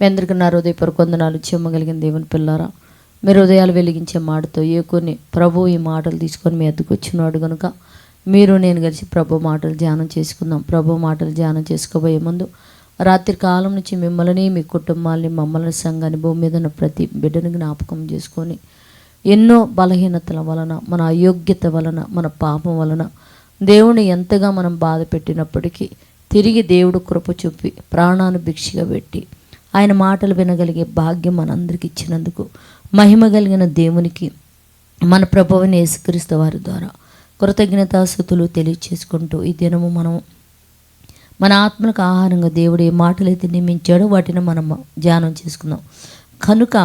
మీ అందరికీ నా హృదయపూర్వక వందనాలు చెమ్మగలిగిన దేవుని పిల్లారా మీరు హృదయాలు వెలిగించే మాటతో ఏ కొన్ని ప్రభు ఈ మాటలు తీసుకొని మీ ఎద్దుకు వచ్చినాడు కనుక మీరు నేను కలిసి ప్రభు మాటలు ధ్యానం చేసుకుందాం. ప్రభు మాటలు ధ్యానం చేసుకోబోయే ముందు రాత్రి కాలం నుంచి మిమ్మల్ని మీ కుటుంబాల్ని మమ్మల్ని సంఘాన్ని భూమి మీద ఉన్న ప్రతి బిడ్డను జ్ఞాపకం చేసుకొని ఎన్నో బలహీనతల వలన మన అయోగ్యత వలన మన పాపం వలన దేవుని ఎంతగా మనం బాధ పెట్టినప్పటికీ తిరిగి దేవుడు కృప చూపి ప్రాణాన్ని భిక్షగా పెట్టి ఆయన మాటలు వినగలిగే భాగ్యం మనందరికి ఇచ్చినందుకు మహిమ కలిగిన దేవునికి మన ప్రభువుని యేసుక్రీస్తు వారి ద్వారా కృతజ్ఞతాస్థుతులు తెలియచేసుకుంటూ ఈ దినము మనం మన ఆత్మలకు ఆహారంగా దేవుడు ఏ మాటలైతే నియమించాడో వాటిని మనం ధ్యానం చేసుకుందాం. కనుక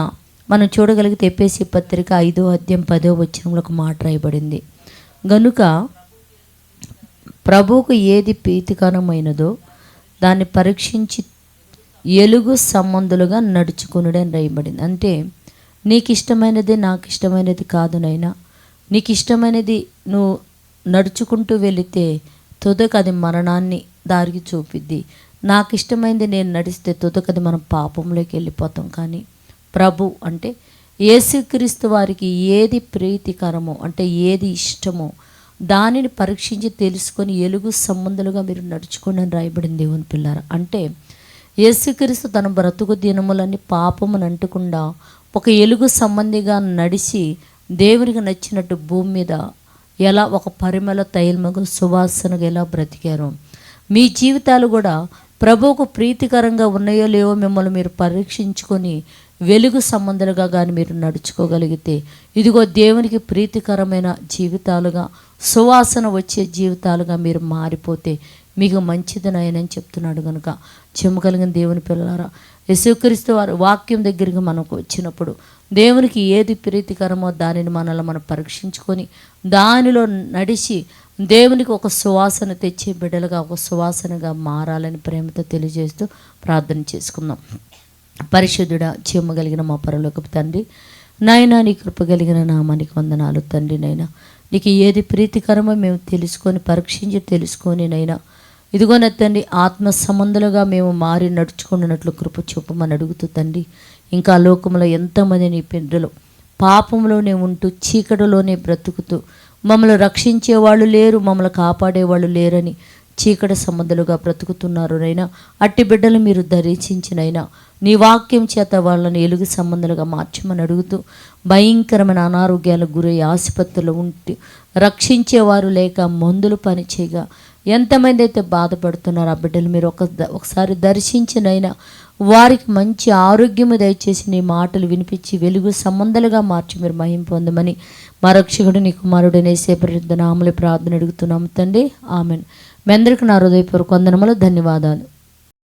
మనం చూడగలిగితే ఎప్పేసి పత్రిక ఐదో అధ్యాయం పదో వచ్చినంలో ఒక మాట రాయబడింది. గనుక ప్రభువుకు ఏది ప్రీతికరమైనదో దాన్ని పరీక్షించి ఎలుగు సంబంధులుగా నడుచుకునుడు అని రాయబడింది. అంటే నీకు ఇష్టమైనది నాకు ఇష్టమైనది కాదు నైనా నీకు ఇష్టమైనది నువ్వు నడుచుకుంటూ వెళితే తుదకు అది మరణాన్ని దారికి చూపిద్ది. నాకు ఇష్టమైనది నేను నడిస్తే తుదకు అది మనం పాపంలోకి వెళ్ళిపోతాం. కానీ ప్రభు అంటే యేసుక్రీస్తు వారికి ఏది ప్రీతికరమో అంటే ఏది ఇష్టమో దానిని పరీక్షించి తెలుసుకొని ఎలుగు సంబంధులుగా మీరు నడుచుకోండి అని రాయబడింది దేవుని పిల్లారు. అంటే యేసుక్రీస్తు తన బ్రతుకు దినములని పాపమును అంటుకుండా ఒక ఎలుగు సంబంధిగా నడిచి దేవునికి నచ్చినట్టు భూమి మీద ఎలా ఒక పరిమళ తైల్మగు సువాసనగా ఎలా బ్రతికారు. మీ జీవితాలు కూడా ప్రభువుకు ప్రీతికరంగా ఉన్నాయో లేవో మిమ్మల్ని మీరు పరీక్షించుకొని వెలుగు సంబంధాలుగా కానీ మీరు నడుచుకోగలిగితే ఇదిగో దేవునికి ప్రీతికరమైన జీవితాలుగా సువాసన వచ్చే జీవితాలుగా మీరు మారిపోతే మీకు మంచిదనయనని చెప్తున్నాడు కనుక చెమ్మగలిగిన దేవుని పిల్లలారా యశుక్రీస్తు వారి వాక్యం దగ్గరికి మనకు వచ్చినప్పుడు దేవునికి ఏది ప్రీతికరమో దానిని మనల్ని మనం పరీక్షించుకొని దానిలో నడిచి దేవునికి ఒక సువాసన తెచ్చి బిడ్డలుగా ఒక సువాసనగా మారాలని ప్రేమతో తెలియజేస్తూ ప్రార్థన చేసుకుందాం. పరిశుద్ధుడ చెమ్మగలిగిన మా పరలోకపు తండ్రి నాయనా నీ కృప కలిగిన నామానికి వందనాలు తండ్రి నైనా నీకు ఏది ప్రీతికరమో మేము తెలుసుకొని పరీక్షించి తెలుసుకొని నైనా ఇదిగోన తండ్రి ఆత్మ సంబంధులుగా మేము మారి నడుచుకున్నట్లు కృప చూపమని అడుగుతూ తండ్రి ఇంకా లోకంలో ఎంతమంది నీ బిడ్డలు పాపంలోనే ఉంటూ చీకటిలోనే బ్రతుకుతూ మమ్మల్ని రక్షించేవాళ్ళు లేరు మమ్మల్ని కాపాడేవాళ్ళు లేరని చీకటి సంబంధులుగా బ్రతుకుతున్నారు నైనా. అట్టి బిడ్డలు మీరు దర్శించినైనా నీ వాక్యం చేత వాళ్ళని ఎలుగు సంబంధాలుగా మార్చమని అడుగుతూ భయంకరమైన అనారోగ్యాలకు గురై ఆసుపత్రిలో ఉంటూ రక్షించేవారు లేక మందులు పనిచేయగా ఎంతమంది అయితే బాధపడుతున్నారో ఆ బిడ్డలు మీరు ఒక ఒకసారి దర్శించినైనా వారికి మంచి ఆరోగ్యము దయచేసి నీ మాటలు వినిపించి వెలుగు సంబంధాలుగా మార్చి మీరు మహిం పొందమని మా నీ కుమారుడు నేసేపరిద్ద నామలు ప్రార్థన అడుగుతున్నాము తండ్రి. ఆమెను. మీ అందరికీ నా హృదయపూర్వక వందనములు ధన్యవాదాలు.